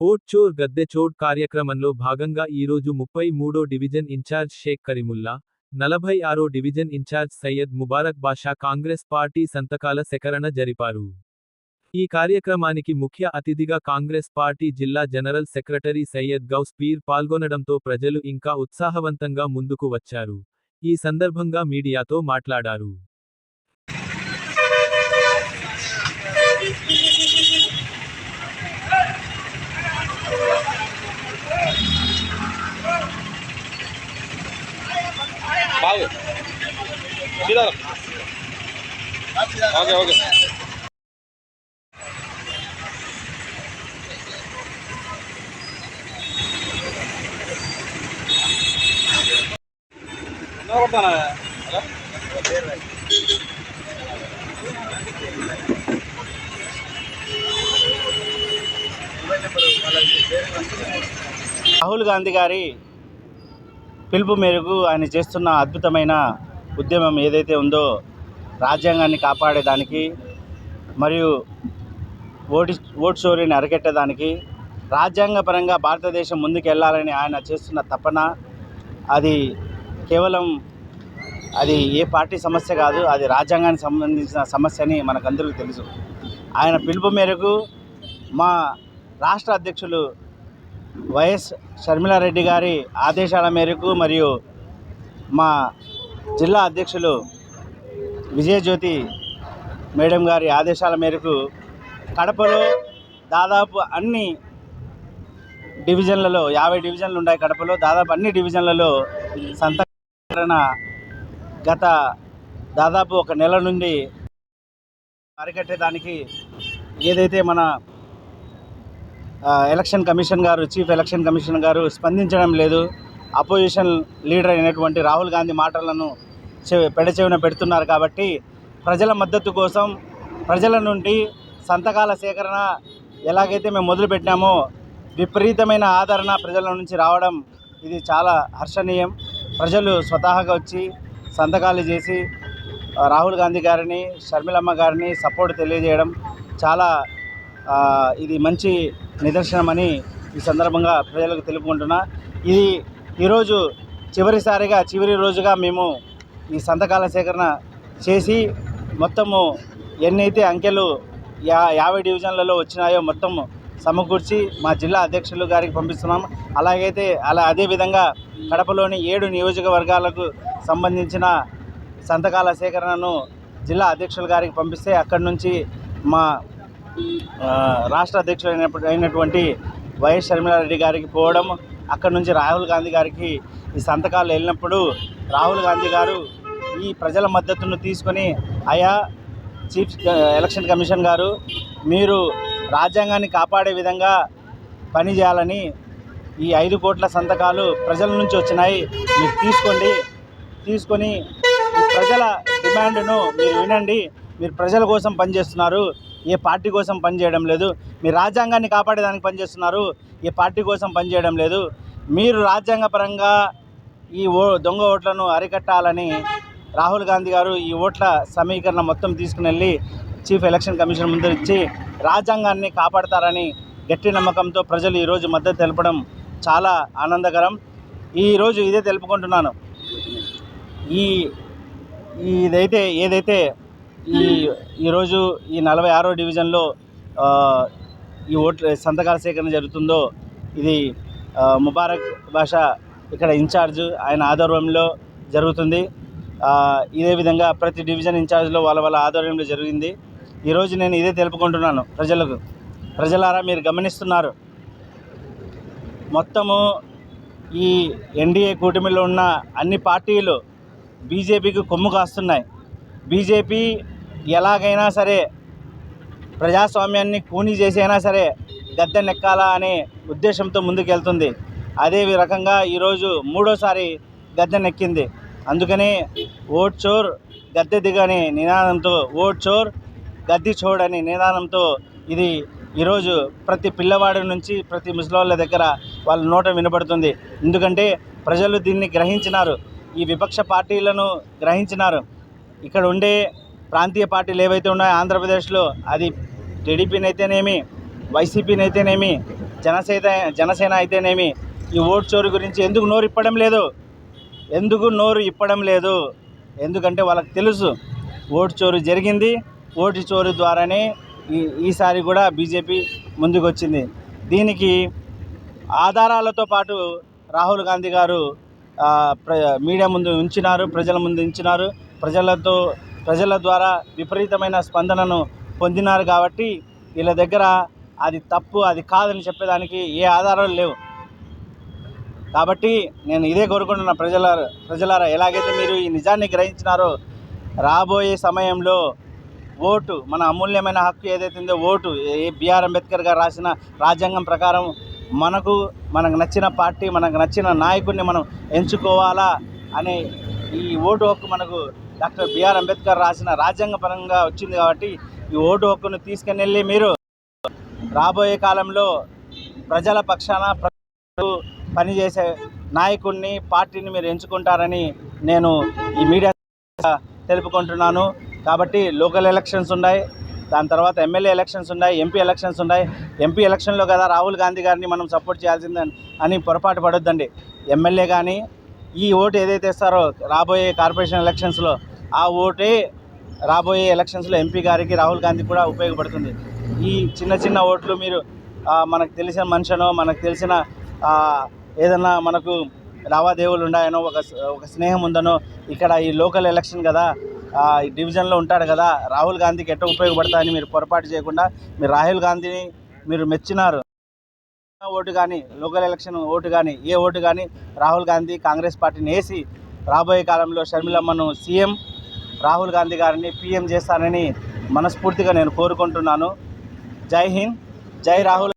Vote చోర్ గద్దె చోట్ కార్యక్రమంలో భాగంగా ఈరోజు ముప్పై మూడో డివిజన్ ఇన్ఛార్జ్ షేక్ కరీముల్లా నలభై ఆరో division incharge Syed Mubarak Basha Congress party సంతకాల సేకరణ జరిపారు. ఈ కార్యక్రమానికి ముఖ్య అతిథిగా కాంగ్రెస్ పార్టీ జిల్లా జనరల్ సెక్రటరీ సయ్యద్ గౌస్ పీర్ పాల్గొనడంతో ప్రజలు ఇంకా ఉత్సాహవంతంగా ముందుకు వచ్చారు. ఈ సందర్భంగా మీడియాతో మాట్లాడారు. Okay okay. రాహుల్ గాంధీ గారి పిలుపు మేరకు ఆయన చేస్తున్న అద్భుతమైన ఉద్యమం ఏదైతే ఉందో రాజ్యాంగాన్ని కాపాడేదానికి మరియు ఓటు ఓటు చోరీని అరికెట్టేదానికి రాజ్యాంగపరంగా భారతదేశం ముందుకు వెళ్ళాలని ఆయన చేస్తున్న తపన అది కేవలం అది ఏ పార్టీ సమస్య కాదు అది రాజ్యాంగానికి సంబంధించిన సమస్య అని మనకందరికీ తెలుసు. ఆయన పిలుపు మేరకు మా రాష్ట్ర అధ్యక్షులు వైఎస్ షర్మిలారెడ్డి గారి ఆదేశాల మేరకు మరియు మా జిల్లా అధ్యక్షులు విజయజ్యోతి మేడం గారి ఆదేశాల మేరకు కడపలో దాదాపు అన్ని డివిజన్లలో యాభై డివిజన్లు ఉన్నాయి కడపలో దాదాపు అన్ని డివిజన్లలో సంతకరణ గత దాదాపు ఒక నెల నుండి అరికట్టేదానికి ఏదైతే మన ఎలక్షన్ కమిషన్ గారు చీఫ్ ఎలక్షన్ కమిషన్ గారు స్పందించడం లేదు అపోజిషన్ లీడర్ అయినటువంటి రాహుల్ గాంధీ మాటలను పెడచెవిన పెడుతున్నారు కాబట్టి ప్రజల మద్దతు కోసం ప్రజల నుండి సంతకాల సేకరణ ఎలాగైతే మేము మొదలుపెట్టినామో విపరీతమైన ఆదరణ ప్రజల నుంచి రావడం ఇది చాలా హర్షణీయం. ప్రజలు స్వతహాగా వచ్చి సంతకాలు చేసి రాహుల్ గాంధీ గారిని షర్మిలమ్మ గారిని సపోర్ట్ తెలియజేయడం చాలా ఇది మంచి నిదర్శనమని ఈ సందర్భంగా ప్రజలకు తెలుపుకుంటున్నా. ఇది ఈరోజు చివరిసారిగా చివరి రోజుగా మేము ఈ సంతకాల సేకరణ చేసి మొత్తము ఎన్నైతే అంకెలు యా యాభై డివిజన్లలో వచ్చినాయో మొత్తం సమకూర్చి మా జిల్లా అధ్యక్షులు గారికి పంపిస్తున్నాం. అలాగైతే అలా అదేవిధంగా కడపలోని ఏడు నియోజకవర్గాలకు సంబంధించిన సంతకాల సేకరణను జిల్లా అధ్యక్షుల గారికి పంపిస్తే అక్కడి నుంచి మా రాష్ట్ర అధ్యక్షుడు అయినప్పుడు అయినటువంటి వైఎస్ షర్మిలారెడ్డి గారికి పోవడం అక్కడి నుంచి రాహుల్ గాంధీ గారికి ఈ సంతకాలు వెళ్ళినప్పుడు రాహుల్ గాంధీ గారు ఈ ప్రజల మద్దతును తీసుకొని అయా చీఫ్ ఎలక్షన్ కమిషన్ గారు మీరు రాజ్యాంగాన్ని కాపాడే విధంగా పనిచేయాలని ఈ ఐదు కోట్ల సంతకాలు ప్రజల నుంచి వచ్చినాయి. మీరు తీసుకోండి. తీసుకొని ప్రజల డిమాండ్ను మీరు వినండి. మీరు ప్రజల కోసం పనిచేస్తున్నారు. ఏ పార్టీ కోసం పనిచేయడం లేదు. మీరు రాజ్యాంగాన్ని కాపాడేదానికి పనిచేస్తున్నారు. ఏ పార్టీ కోసం పనిచేయడం లేదు. మీరు రాజ్యాంగపరంగా ఈ ఓ దొంగ ఓట్లను అరికట్టాలని రాహుల్ గాంధీ గారు ఈ ఓట్ల సమీకరణ మొత్తం తీసుకుని వెళ్ళి చీఫ్ ఎలక్షన్ కమిషన్ ముందు ఇచ్చి రాజ్యాంగాన్ని కాపాడతారని గట్టి నమ్మకంతో ప్రజలు ఈరోజు మద్దతు తెలపడం చాలా ఆనందకరం. ఈరోజు ఇదే తెలుపుకుంటున్నాను. ఈ ఇదైతే ఏదైతే ఈ ఈరోజు ఈ నలభై ఆరో డివిజన్లో ఈ ఓట్ల సంతకాల సేకరణ జరుగుతుందో ఇది ముబారక్ భాష ఇక్కడ ఇన్ఛార్జ్ ఆయన ఆధ్వర్యంలో జరుగుతుంది. ఇదే విధంగా ప్రతి డివిజన్ ఇన్ఛార్జ్లో వాళ్ళ వాళ్ళ ఆధ్వర్యంలో జరిగింది. ఈరోజు నేను ఇదే తెలుపుకుంటున్నాను ప్రజలకు. ప్రజలారా మీరు గమనిస్తున్నారు. మొత్తము ఈ ఎన్డీఏ కూటమిలో ఉన్న అన్ని పార్టీలు బీజేపీకి కొమ్ము కాస్తున్నాయి. బీజేపీ ఎలాగైనా సరే ప్రజాస్వామ్యాన్ని కూనీ చేసైనా సరే గద్దె నెక్కాలా అనే ఉద్దేశంతో ముందుకెళ్తుంది. అదే రకంగా ఈరోజు మూడోసారి గద్దె నెక్కింది. అందుకనే ఓట్ చోర్ గద్దె దిగని నినాదంతో ఓట్ చోర్ గద్దె చోడని అనే నినాదంతో ఇది ఈరోజు ప్రతి పిల్లవాడి నుంచి ప్రతి ముసలోళ్ళ దగ్గర వాళ్ళ నోట వినబడుతుంది. ఎందుకంటే ప్రజలు దీన్ని గ్రహించినారు. ఈ విపక్ష పార్టీలను గ్రహించినారు. ఇక్కడ ఉండే ప్రాంతీయ పార్టీలు ఏవైతే ఉన్నాయో ఆంధ్రప్రదేశ్లో అది టీడీపీని అయితేనేమి వైసీపీని అయితేనేమి జనసేన జనసేన అయితేనేమి ఈ ఓటు చోరు గురించి ఎందుకు నోరు ఇప్పడం లేదు? ఎందుకు నోరు ఇప్పడం లేదు? ఎందుకంటే వాళ్ళకి తెలుసు ఓటు చోరు జరిగింది. ఓటు చోరు ద్వారానే ఈ ఈసారి కూడా బీజేపీ ముందుకు వచ్చింది దీనికి ఆధారాలతో పాటు రాహుల్ గాంధీ గారు మీడియా ముందు ఉంచినారు ప్రజల ముందు ఉంచినారు. ప్రజలతో ప్రజల ద్వారా విపరీతమైన స్పందనను పొందినారు కాబట్టి వీళ్ళ దగ్గర అది తప్పు అది కాదని చెప్పేదానికి ఏ ఆధారాలు లేవు. కాబట్టి నేను ఇదే కోరుకుంటున్న ప్రజల ప్రజలారా ఎలాగైతే మీరు ఈ నిజాన్ని గ్రహించినారో రాబోయే సమయంలో ఓటు మన అమూల్యమైన హక్కు ఏదైతే ఉందో ఓటు ఏ బిఆర్ అంబేద్కర్ గారు రాసిన రాజ్యాంగం ప్రకారం మనకు మనకు నచ్చిన పార్టీ మనకు నచ్చిన నాయకుడిని మనం ఎంచుకోవాలా అనే ఈ ఓటు హక్కు మనకు డాక్టర్ బిఆర్ అంబేద్కర్ రాసిన రాజ్యాంగపరంగా వచ్చింది కాబట్టి ఈ ఓటు హక్కును తీసుకుని వెళ్ళి మీరు రాబోయే కాలంలో ప్రజల పక్షాన పనిచేసే నాయకుడిని పార్టీని మీరు ఎంచుకుంటారని నేను ఈ మీడియా తెలుపుకుంటున్నాను. కాబట్టి లోకల్ ఎలక్షన్స్ ఉన్నాయి. దాని తర్వాత ఎమ్మెల్యే ఎలక్షన్స్ ఉన్నాయి ఎంపీ ఎలక్షన్స్ ఉన్నాయి. ఎంపీ ఎలక్షన్లో కదా రాహుల్ గాంధీ గారిని మనం సపోర్ట్ చేయాల్సిందని అని పొరపాటు పడొద్దండి. ఎమ్మెల్యే కానీ ఈ ఓటు ఏదైతే ఇస్తారో రాబోయే కార్పొరేషన్ ఎలక్షన్స్లో ఆ ఓటే రాబోయే ఎలక్షన్స్లో ఎంపీ గారికి రాహుల్ గాంధీ కూడా ఉపయోగపడుతుంది. ఈ చిన్న చిన్న ఓట్లు మీరు మనకు తెలిసిన మనిషినో మనకు తెలిసిన ఏదన్నా మనకు లావాదేవీలు ఉన్నాయనో ఒక ఒక స్నేహం ఉందనో ఇక్కడ ఈ లోకల్ ఎలక్షన్ కదా ఈ డివిజన్లో ఉంటాడు కదా రాహుల్ గాంధీకి ఎట్ట ఉపయోగపడతాయని మీరు పొరపాటు చేయకుండా మీరు రాహుల్ గాంధీని మీరు మెచ్చినారు. ఓటు కానీ లోకల్ ఎలక్షన్ ఓటు కానీ ఏ ఓటు కానీ రాహుల్ గాంధీ కాంగ్రెస్ పార్టీని వేసి రాబోయే కాలంలో షర్మిలమ్మను సీఎం రాహుల్ గాంధీ గారిని పీఎం చేస్తానని మనస్ఫూర్తిగా నేను కోరుకుంటున్నాను. జై హింద్ జై రాహుల్